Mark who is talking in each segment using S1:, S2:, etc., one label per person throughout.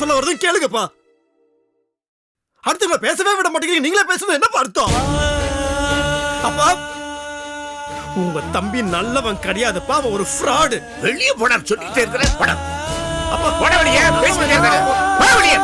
S1: சொல்ல வரதும் கேளுங்கப்பா. அடுத்தவங்க பேசவே விட மாட்டேங்கிறீங்க. நீங்களே பேசுறது என்ன அர்த்தம்? அப்பா உங்க தம்பி நல்லவன் கிடையாதுப்பா. அவன் ஒரு ஃப்ராடு
S2: வெளியே போடா சொல்லிட்டே இருக்கிற. போடா. அப்பா போட வெளியே பேசிட்டே இருக்கிற போ. வெளியே.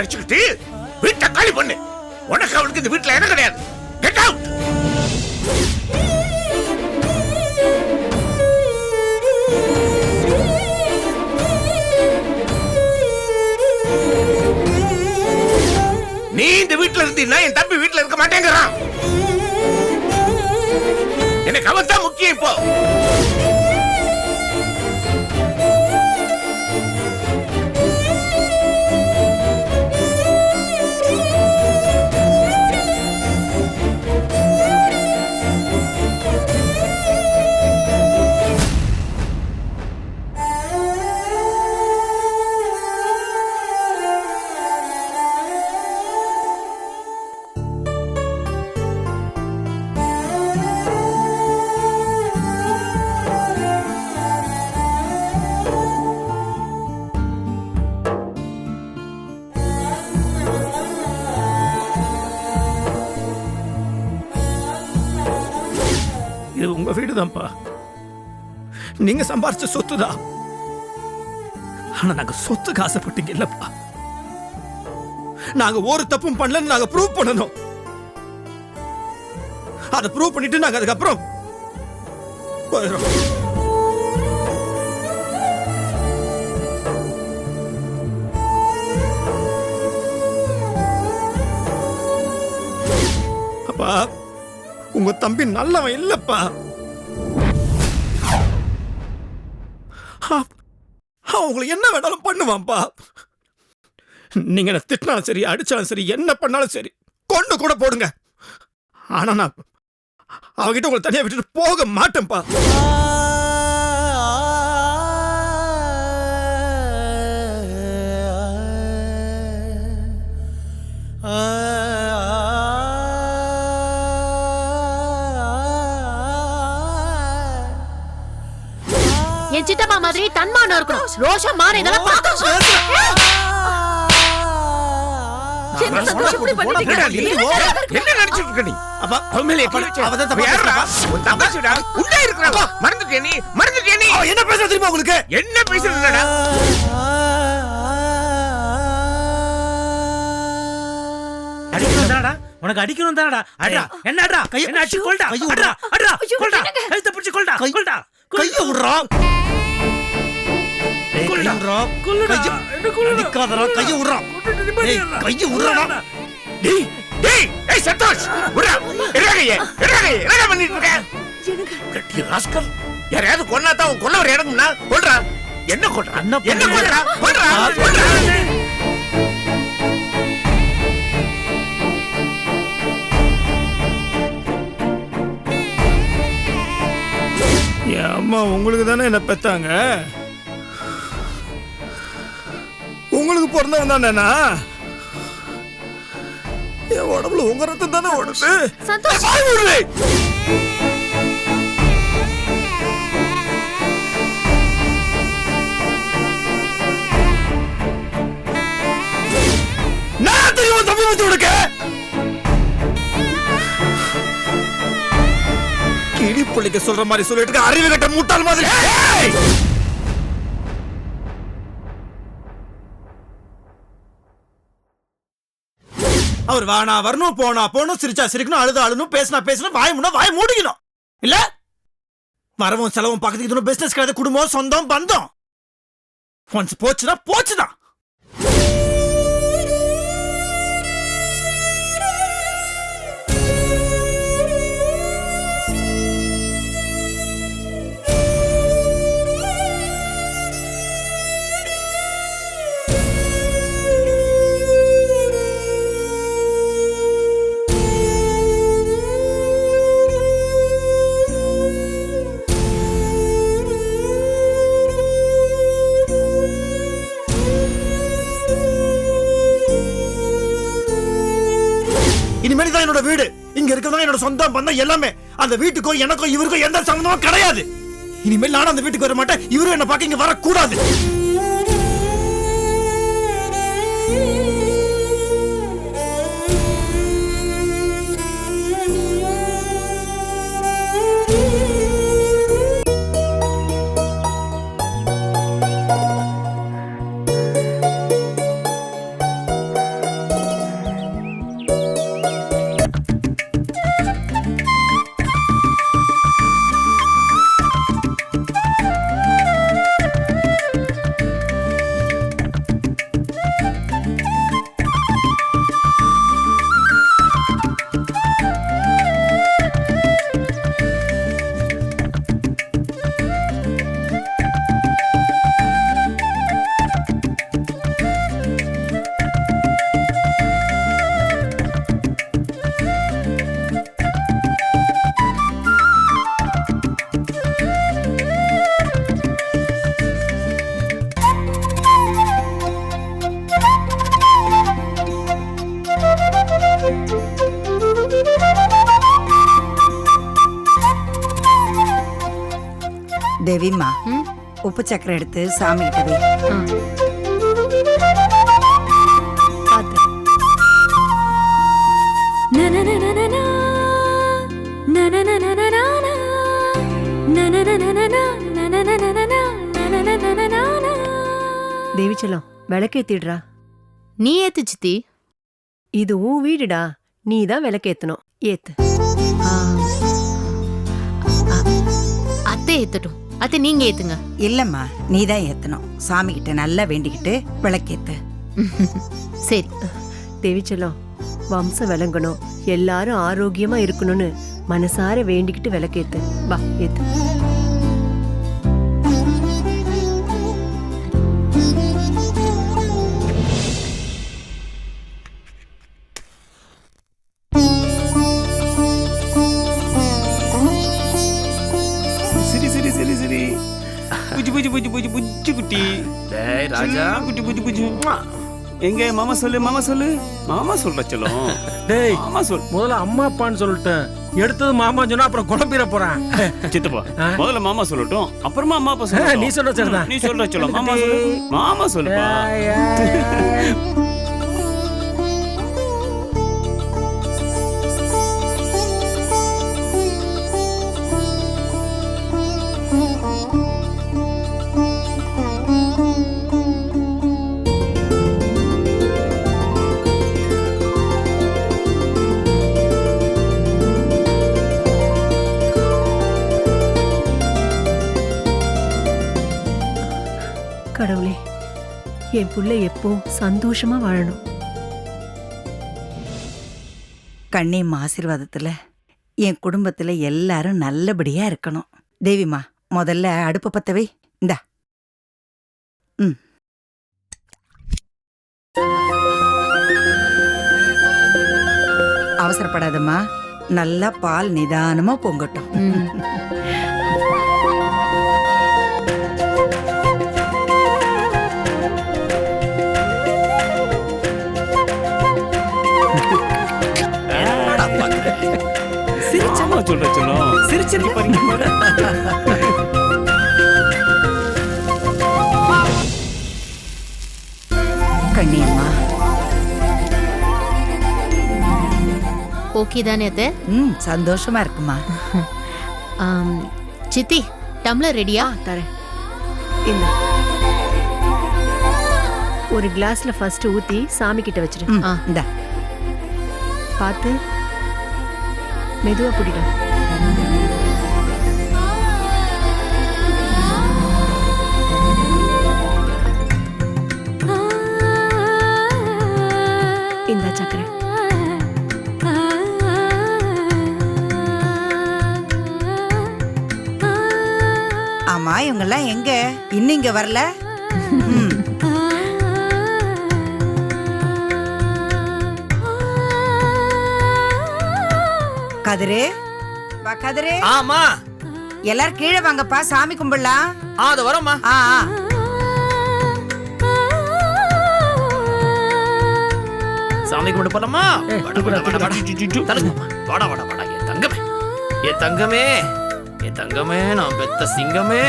S2: உன் அடிச்சுக்கிட்டு வீட்டை காலி பண்ணு. உனக்கு அவளுக்கு இந்த வீட்டுல இடம் கிடையாது. கெட் அவுட் நீ இந்த வீட்டுல இருந்தீன்னா என் தம்பி வீட்டுல இருக்க மாட்டேங்கிறான். எனக்கு அவன் தான் முக்கியம் இப்போ.
S1: உங்க வீடு தான்ப்பா. நீங்க சம்பாரிச்ச சொத்து தான். ஆனா நாங்க சொத்துக்கு ஆசைப்பட்டீங்க இல்லப்பா. நாங்க ஒரு தப்பும் பண்ணலன்னு நாங்க ப்ரூவ் பண்ணணும். அதை ப்ரூவ் பண்ணிட்டு நாங்க அதுக்கப்புறம் போயிடுறோம். அப்பா உங்க தம்பி நல்லவன் இல்லப்பா. அவன் உங்களை என்ன வேணாலும் பண்ணுவான்ப்பா நீங்க என்ன திட்டினாலும் சரி அடித்தாலும் சரி என்ன பண்ணாலும் சரி கொண்டு கூட போடுங்க ஆனா நான் அவகிட்ட உங்களை தனியாக விட்டுட்டு போக மாட்டேன்ப்பா
S3: என் சித்தப்பா மாதிரி தன்மானம் இருக்கணும். ரோஷம் மாற இதெல்லாம் என்ன?
S2: என்னடா நினைச்சிட்டு இருக்க? நீ?
S1: அப்பா
S2: அவன் மேல எப்படி
S1: அவ தான் தப்பா
S2: யாருடா?
S1: பேசுறா.
S2: உன் தங்கச்சிடா. உள்ளே இருக்கிறவா. மறந்துட்டியா நீ? மறந்துட்டியா நீ?
S1: என்ன பேசுற தெரியுமா உங்களுக்கு?
S2: என்ன பேசுறதுடா
S4: அடிக்கணும் தானடா? உனக்கு அடிக்கணும் தானடா? அட்ரா என்ன அட்ரா
S1: கைய-
S4: என்ன அடிச்சு கொல்டா?
S1: கைய
S4: அட்ரா அட்ரா
S3: ஐயோ,
S4: கொல்டா? கழுத்தை பிடிச்சு கொல்டா
S1: கை-
S4: கொல்டா
S1: கைய விடுறான் அடிக்காதடா, கைய. கைய விடுறானா?
S2: டேய் டேய் ஏய் சந்தோஷ் விடுடா இறகையே இறகையே என்ன பண்ணிட்டு இருக்க? கட்டி ராஸ்கல் யாரையாவது கொன்னா தான் உன் கொல்ல ஒரு இடம்னா கொல்றா. என்ன கொல்றா?
S4: என்ன?
S2: கொல்றா? கொல்றா. கொல்றா.
S1: என் அம்மா உங்களுக்கு தானே என்ன பெத்தாங்க? உங்களுக்கு பிறந்தவன் தானேண்ணா என் உடம்புல உங்க ரத்தம் தானே ஓடுது மூடுவே. நான் தெரியுமா தம்பி வந்து உனக்கு? கிளி பிள்ளைக்கு சொல்ற மாதிரி சொல்லிட்டு அறிவு கட்ட முட்டாள் மாதிரி. ஒரு வானா வரணும் போனா போகணும் சிரிச்சா சிரிக்கணும் அழுது அழுணும் பேசினா பேசணும் வாய் முன்னா வாய் மூடிக்கணும். இல்ல? வரவும் செலவும் பக்கத்துக்கு இதுவும் பிசினஸ் கிடையாது. குடும்பம் சொந்தம் பந்தம். ஒன்ஸ் போச்சுன்னா போச்சுதான். சொந்தம் சொந்த பந்தம் எல்லாமே அந்த வீட்டுக்கும் எனக்கும் இவருக்கும் எந்த சம்மந்தமும் கிடையாது. இனிமேல் நானும் அந்த வீட்டுக்கு வர மாட்டேன். இவரும் என்ன பார்க்க இங்க வரக்கூடாது.
S5: சக்கரை எடுத்து சாமி கிட்ட வை
S3: ஆ. பாத்து
S6: தேவிச்சலம் விளக்கேத்திடுறா
S3: நீ ஏத்து சித்தி
S6: இது உன் வீடுடா நீ தான் விளக்கேத்தணும் ஏத்து
S3: அத்தை ஏத்தட்டும் அத்தை நீங்க ஏத்துங்க.
S5: இல்லம்மா நீ தான் ஏத்தணும். சாமி கிட்ட நல்லா வேண்டிக்கிட்டு விளக்கேத்து.
S3: சரி.
S6: தேவிச்சலம் வம்சம் விளங்கணும். எல்லாரும் ஆரோக்கியமா இருக்கணும்னு மனசார வேண்டிக்கிட்டு விளக்கேத்து. வா ஏத்து.
S7: ராஜா.
S8: குட்டி புஜி உம்மா. எங்க? மாமா சொல்லு மாமா சொல்லு. மாமா சொல்ற செல்லம்
S9: டேய்.
S8: மாமா சொல்.
S9: முதல்ல அம்மா அப்பான்னு சொல்லிட்டேன். எடுத்தது மாமா சொன்னா அப்புறம் குழம்பிட போறேன்.
S8: சித்தப்பா? முதல்ல மாமா சொல்லட்டும். அப்புறமா அம்மா அப்பா சொல்லட்டும்.
S9: நீ சொல்ற சரிதான்.
S8: நீ சொல்ற செல்லம் மாமா சொல்லு. மாமா சொல்லுப்பா.
S6: என் புள்ள எப்போ சந்தோஷமா வாழணும்?
S5: கண்ணியம்மா ஆசீர்வாதத்துல என் குடும்பத்துல எல்லாரும் நல்லபடியா இருக்கணும். தேவிம்மா முதல்ல அடுப்பு பத்த வை. இந்தா. ம். அவசரப்படாதம்மா. நல்லா பால் நிதானமா பொங்கட்டும்.
S3: ம்.
S8: மாமா சொல்ற செல்லம் சிரிச்சிருக்க பாருங்க
S5: கண்ணியம்மா.
S3: ஓகே தானே அத்தை?
S5: ம் சந்தோஷமா இருக்குமா?
S3: ஆம், சித்தி டம்ளர் ரெடியா?
S6: தரேன். இந்த. ஒரு கிளாஸ்ல ஃபர்ஸ்ட் ஊத்தி சாமி கிட்ட வச்சிரு.
S5: ம்.
S3: ஆ.
S5: இந்தா.
S6: பார்த்து. மெதுவா பிடிக்கும் இந்த சக்கரை.
S5: ஆமா இவங்கெல்லாம் எங்க? இன்னும் இங்க வரல? கதிரு. வா கதிரு.
S1: ஆமா.
S5: எல்லாரும் கீழே வாங்கப்பா சாமி கும்பிடலாம்
S1: ஆ அது வரமா
S5: ஆ ஆ.
S7: சாமி கும்பிட்டு போலாமா?
S9: ஏய்,
S7: வாடா, வாடா. வாடா வாடா வாடா. என் தங்கமே. என் தங்கமே. என் தங்கமே நான் பெத்த சிங்கமே.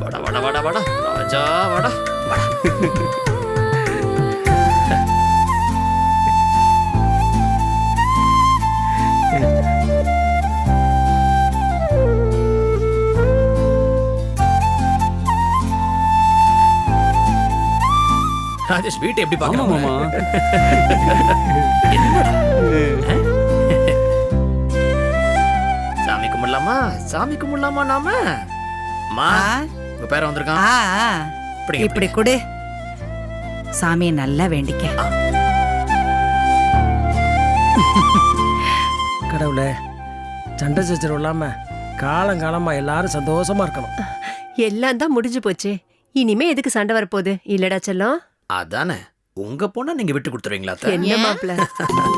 S7: வாடா வாடா வாடா வாடா. ராஜா வாடா. வாடா. ராஜேஷ் வீட்டை எப்படி
S9: ஆமா
S7: பாக்கணும்
S9: மாமா.
S7: சாமி கும்பிடலாமா? சாமி கும்பிடலாமா நாம? அம்மா
S5: ஆ,
S7: உங்க பேர வந்திருக்கான்.
S5: இப்படி கொடு. சாமியை நல்லா வேண்டிக்க.
S9: கடவுளே சண்டை சச்சரவு இல்லாம காலங்காலமா எல்லாரும் சந்தோஷமா இருக்கணும்.
S6: எல்லாம் தான் முடிஞ்சு போச்சு. இனிமே எதுக்கு சண்டை வரப்போகுது? இல்லடா செல்லம்.
S7: அதானே? உங்க பொண்ணை நீங்க விட்டு கொடுத்துருவீங்களா அத்தை?
S6: என்ன? மாப்ள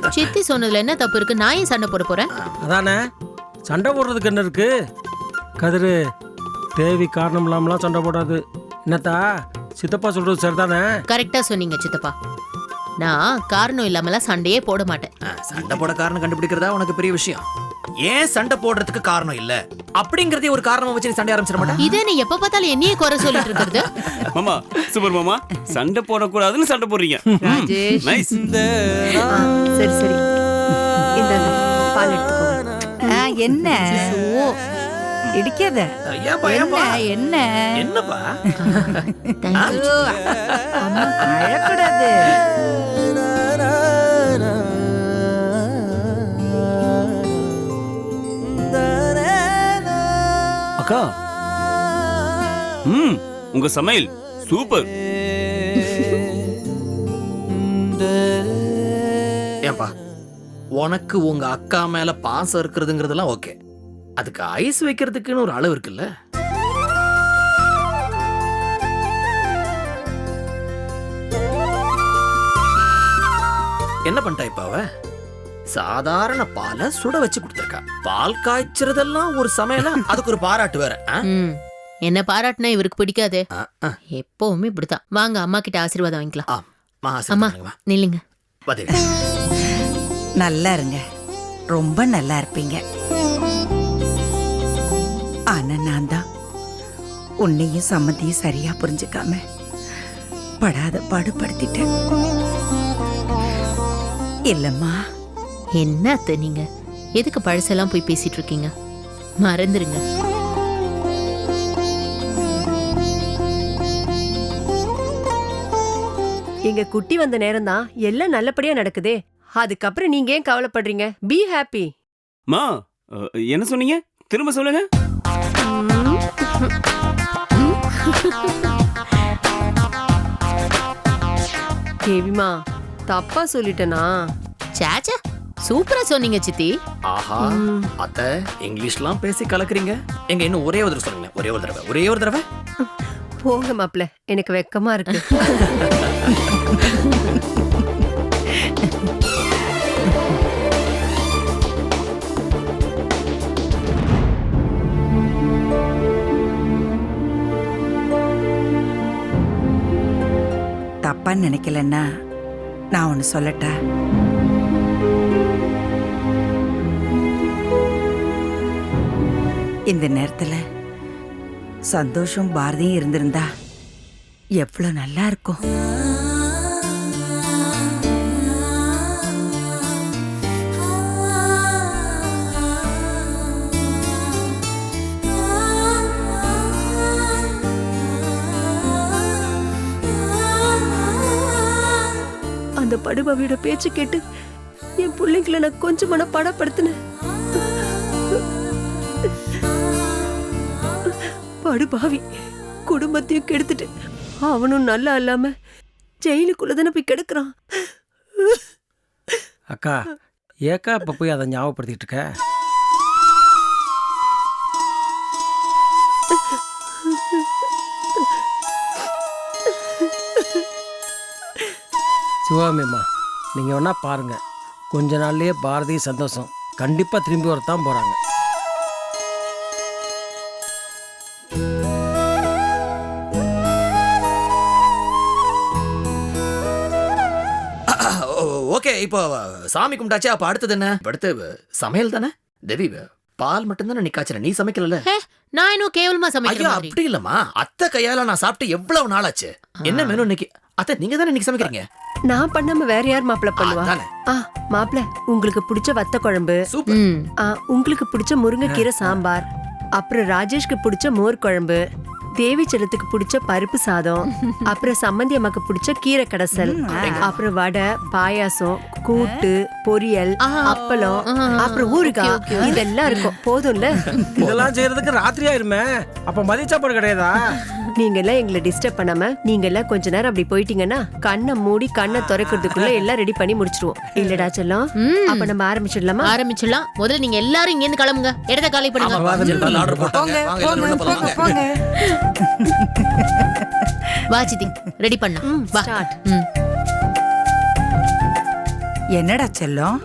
S3: சித்தி சொன்னதுல என்ன தப்பு இருக்கு? நான் ஏன் சண்டை போட போறேன்?
S9: அதானே? சண்டை போடுறதுக்கு என்ன இருக்கு? கதிரு தேவி காரணம் இல்லாமலாம் சண்டை போடாது. என்னத்தா? சித்தப்பா சொல்றது சரிதானே?
S3: கரெக்டா சொன்னீங்க சித்தப்பா. நான் காரணம் இல்லாமலாம் சண்டையே போட மாட்டேன்.
S7: ஆ, சண்டை போட காரணம் கண்டுபிடிக்கிறதா உனக்கு பெரிய விஷயம்? ஏன் சண்டை போடுறதுக்கு காரணம் இல்ல? அப்படிங்கறதே ஒரு காரணமா வச்சு நீ சண்டை ஆரம்பிச்சிட மாட்டேன்
S3: இதே நீ எப்ப பார்த்தாலும் என்னையே குறை சொல்லிட்டு இருக்கிறது.
S8: மாமா சூப்பர் மாமா. சண்டை போடக்கூடாதுன்னு சண்டை போடுறீங்க. நைஸ்
S6: சரி சரி. இந்தாங்க பால் எடுத்துக்கோ
S5: ஆ, என்ன? இடிக்காத.
S7: ஏப்பா
S5: என்ன
S7: ஏப்பா
S5: என்ன?
S7: என்னப்பா?
S8: அக்கா ம் உங்க சமையல் சூப்பர்.
S7: ஏப்பா உனக்கு உங்க அக்கா மேல பாசம் இருக்கிறதுங்கிறதெல்லாம் ஓகே. அதுக்கு ஐஸ் வைக்கிறதுக்குன்னு ஒரு அளவு இருக்குல்ல? என்ன பண்ணிட்டா இப்ப அவ? சாதாரண பாலை சுட வச்சு கொடுத்துருக்கா. பால் காய்ச்சறதெல்லாம் ஒரு சமையலா? அதுக்கு ஒரு பாராட்டு வேற?
S3: ம். என்ன பாராட்டினா இவருக்கு பிடிக்காது.
S7: ஆ, ஆ.
S3: எப்பவுமே இப்படித்தான். வாங்க அம்மா கிட்ட ஆசீர்வாதம் வாங்கிக்கலாம்.
S7: ஆ, மா,
S3: அம்மா
S7: ஆசீர்வாதம் வா.
S3: நில்லுங்க.
S5: நல்லா இருங்க. ரொம்ப நல்லா இருப்பீங்க. ஆனா நான் தான் உன்னையும் சம்மந்தியும் சரியா புரிஞ்சுக்காம படாத பாடுபடுத்திட்டேன். இல்லம்மா.
S3: என்ன அத்தை நீங்க? எதுக்கு பழசெல்லாம் போய் பேசிட்டு இருக்கீங்க மறந்துருங்க.
S6: எங்க குட்டி வந்த நேரம் தான் எல்லாம் நல்லபடியா நடக்குதே. அதுக்கப்புறம் நீங்க ஏன் கவலைப்படுறீங்க? பி ஹாப்பி
S8: மா என்ன சொன்னீங்க? திரும்ப சொல்லுங்க.
S6: தேவிமா தப்பா சொல்லிட்டேனா?
S3: சாச்சா. சூப்பரா சொன்னீங்க சித்தி.
S7: ஆஹா அத்த இங்கிலீஷ்லாம் பேசி கலக்குறீங்க. எங்க இன்னும் ஒரே ஒரு தடவை சொல்லுங்க ஒரே ஒரு தடவை ஒரே ஒரு தடவை?
S6: போங்க மாப்ள எனக்கு வெக்கமா இருக்கு.
S5: தப்பா நினைக்கலன்னா நான் ஒன்னு சொல்லட்டா? இந்த நேரத்துல சந்தோஷம் பாரதியும் இருந்திருந்தா எவ்வளவு நல்லா இருக்கும்.
S6: அந்த படுபாவியோட பேச்சு கேட்டு என் பிள்ளைங்களை நான் கொஞ்சமான படப்படுத்தினேன் படப்படுத்தினேன் படுபாவி குடும்பத்தையும் கெடுத்துட்டு அவனும் நல்லா இல்லாம ஜெயிலுக்குள்ள தானே போய் கிடக்குறான்.
S9: அக்கா ஏக்கா இப்ப போய் அதை ஞாபகப்படுத்திட்டு இருக்க? சிவாமிம்மா நீங்கள் வேணா பாருங்க. கொஞ்ச நாள்லேயே பாரதி சந்தோஷம். கண்டிப்பாக திரும்பி வரத்தான் போகிறாங்க
S7: ஓகே இப்போ சாமி கும்பிட்டாச்சே அப்ப அடுத்தது என்ன? அடுத்து சமையல் தானே? தேவி பால் மட்டும்தானே நீ காய்ச்சற நீ சமைக்கல
S3: ஹே நான் இன்னும் கேவலமா சமைக்கிற
S7: ஐயா
S3: மாதிரி.
S7: அப்படி இல்லம்மா. அத்தை கையால நான் சாப்பிட்டு எவ்வளவு நாள் ஆச்சு என்ன மெனு இன்னைக்கு? அத்தை நீங்க தானே இன்னைக்கு சமைக்கிறீங்க?
S6: நான் பண்ணாம வேற யார் மாப்பிள்ள பண்ணுவா? மாப்பிள்ள உங்களுக்கு பிடிச்ச வத்த குழம்பு உங்களுக்கு பிடிச்ச முருங்கைக்கீரை சாம்பார் அப்புறம் ராஜேஷ்க்கு பிடிச்ச மோர் குழம்பு தேவி செல்லத்துக்கு பிடிச்ச பருப்பு சாதம் அப்புறம் சம்மந்தி அம்மாக்கு பிடிச்ச கீரை கடைசல் அப்புறம் வடை பாயாசம் கூட்டு பொரியல். அப்பளம். அப்புறம் ஊறுகாய் இதெல்லாம் இருக்கும். போதும்ல?
S9: இதெல்லாம் செய்யறதுக்கு ராத்திரி ஆயிருமே அப்ப மதிய சாப்பாடு கிடையாதா?
S6: நீங்க எல்லாம் எங்களை டிஸ்டர்ப் பண்ணாம நீங்க எல்லாம் கொஞ்ச நேரம் அப்படி போயிட்டீங்கன்னா கண்ணை மூடி கண்ணை திறக்கிறதுக்குள்ள எல்லாம் ரெடி பண்ணி முடிச்சிருவோம். இல்லடா செல்லம். அப்ப நம்ம ஆரம்பிச்சிடலாமா?
S3: ஆரம்பிச்சிடலாம். முதல்ல நீங்க எல்லாரும் இங்க இருந்து கிளம்புங்க. இடத்த காலி பண்ணுங்க. வா சித்தி. ரெடி பண்ண. வா. ம்.
S5: என்னடா செல்லம்?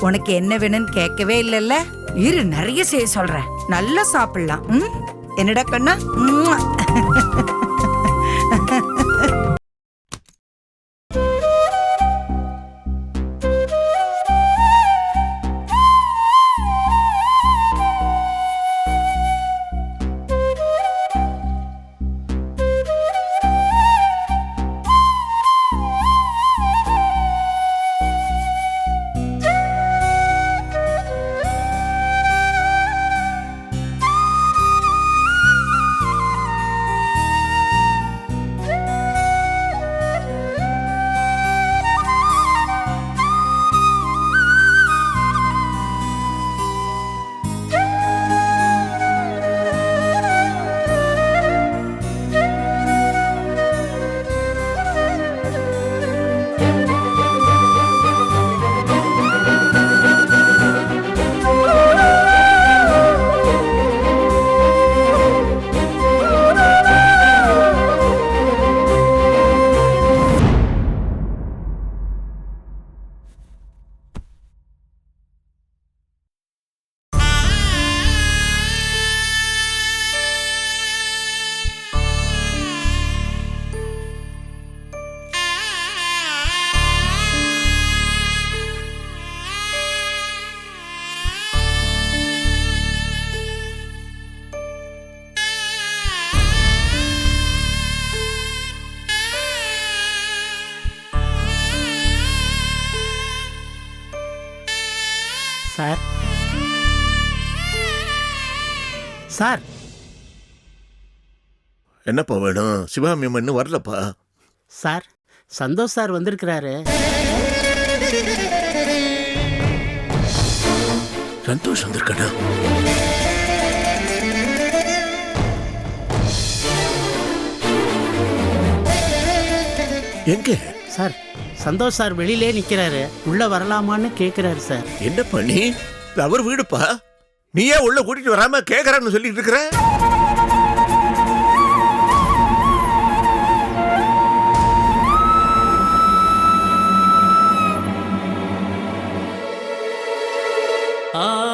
S5: உனக்கு என்ன வேணும்னு கேட்கவே இல்லைல்ல? இரு நிறைய செய்ய சொல்றேன். நல்லா சாப்பிடலாம். ம்? என்னடா கண்ணா?
S10: சார்.
S11: என்னப்பா வேணும்? சிவாமி அம்மா இன்னும் வரலப்பா.
S10: சார் சந்தோஷ் சார் வந்திருக்கிறாரு.
S11: சந்தோஷ் வந்திருக்கடா எங்க?
S10: சார் சந்தோஷ் சார் வெளியிலே நிக்கிறாரு. உள்ள வரலாமான்னு கேக்குறாரு சார்.
S11: என்ன பண்ணி அவர் வீடுப்பா. நீ உள்ள கூட்டிட்டு வராம கேக்குறன்னு சொல்லிட்டு இருக்கிற?
S8: ஆ